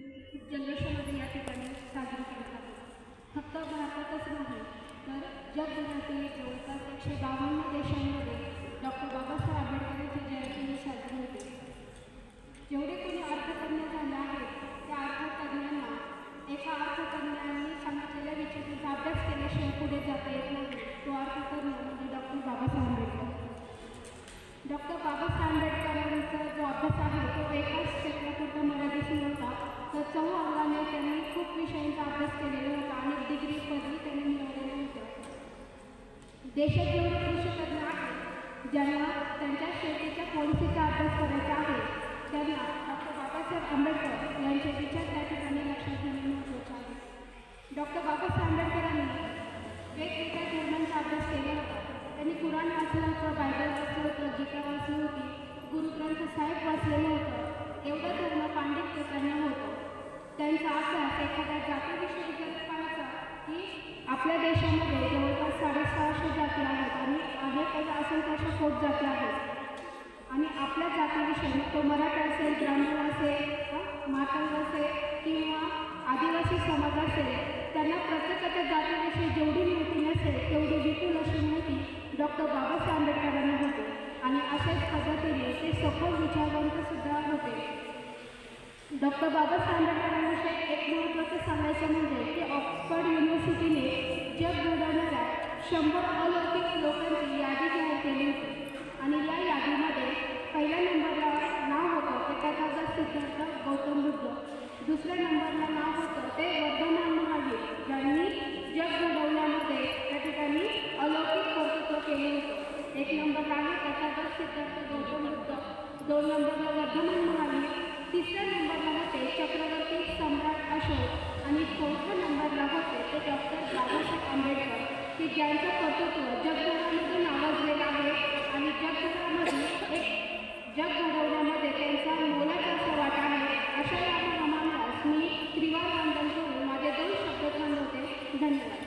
जल्लोषामध्ये या ठिकाणी साजरी केला जातो फक्त भारतातच नाही तर जगभरातील जवळपास एकशे बावन्न देशांमध्ये डॉक्टर बाबासाहेब आंबेडकरांची जयंती साजरी होते. जेवढे कोणी अर्थतज्ञ झाले आहेत त्या अर्थतज्ञांना एका अर्थतज्ञांनी सांगितलेल्या विचारांचा अभ्यास केल्याशिवाय पुढे जाता येत नाही तो अर्थतज्ञ म्हणजे डॉक्टर बाबासाहेब आंबेडकर. डॉक्टर बाबासाहेब आंबेडकरांचा जो अभ्यास आहे तो एकाच क्षेत्रापुरता मर्यादित नव्हता तर चौ अंगाने त्यांनी खूप विषयांचा अभ्यास केलेला होता आणि डिग्री पदवी त्यांनी मिळवलेल्या होत्या देशात जेवढे कृषी तज्ञ आहेत ज्यांना त्यांच्या शेतीच्या पॉलिसीचा अभ्यास करायचा आहे. त्यांना डॉक्टर बाबासाहेब आंबेडकर यांचे विचार त्या ठिकाणी लक्षात घेणे महत्त्वाचे आहे. डॉक्टर बाबासाहेब आंबेडकरांनी वेगवेगळ्या धर्मांचा अभ्यास केला होता. त्यांनी कुराण वाचलं होतं बायबल वाचलं होतं गीता वाचली होती. गुरुग्रंथ साहेब वाचलेलं होतं एवढं धर्म पांडित्य त्यांना होतं त्यांचा अभ्यास एखाद्या जातीविषयी जर पाहायचा की आपल्या देशामध्ये जवळपास साडेसहाशे जाती आहेत आणि आहेत तर असंख्याशे पोट जाती आहेत. आणि आपल्या जातीविषयी तो मराठा असेल ग्रामीण असेल मातंग असेल किंवा आदिवासी समाज असेल त्यांना प्रत्येकाच्या जातीविषयी जेवढी माहिती नसेल तेवढी विपुल अशी माहिती डॉक्टर बाबासाहेब आंबेडकरांनी होती डॉक्टर बाबासाहेब आंबेडकरांविषयी एक महत्त्वाचं सांगायचं म्हणजे की ऑक्सफर्ड युनिव्हर्सिटीने जग घडवणाऱ्या शंभर अलौकिक लोकांची यादी जाहीर केली होती. आणि या यादीमध्ये पहिल्या नंबरला नाव होतं ते तथागत सिद्धार्थ गौतम बुद्ध. दुसऱ्या नंबरला नाव होतं ते वर्धमान महावीर ज्यांनी जग घडवण्यामध्ये त्या ठिकाणी अलौकिक कर्तृत्व केले होते. एक नंबरला आहे तथागत सिद्धार्थ गौतम बुद्ध. दोन नंबरला वर्धमान महावीर तिसऱ्या नंबरला होते चक्रवर्ती सम्राट अशोक आणि चौथ्या नंबरला होते ते डॉक्टर बाबासाहेब आंबेडकर की ज्यांचं कर्तृत्व जगभरामध्ये नावाजलेलं आहे आणि जगभरामध्ये एक जग घडवण्यामध्ये त्यांचा मोलाचा असा वाटा आहे. अशा या मी त्रिवार वंदन करून माझे दोन शब्द थांबवते धन्यवाद.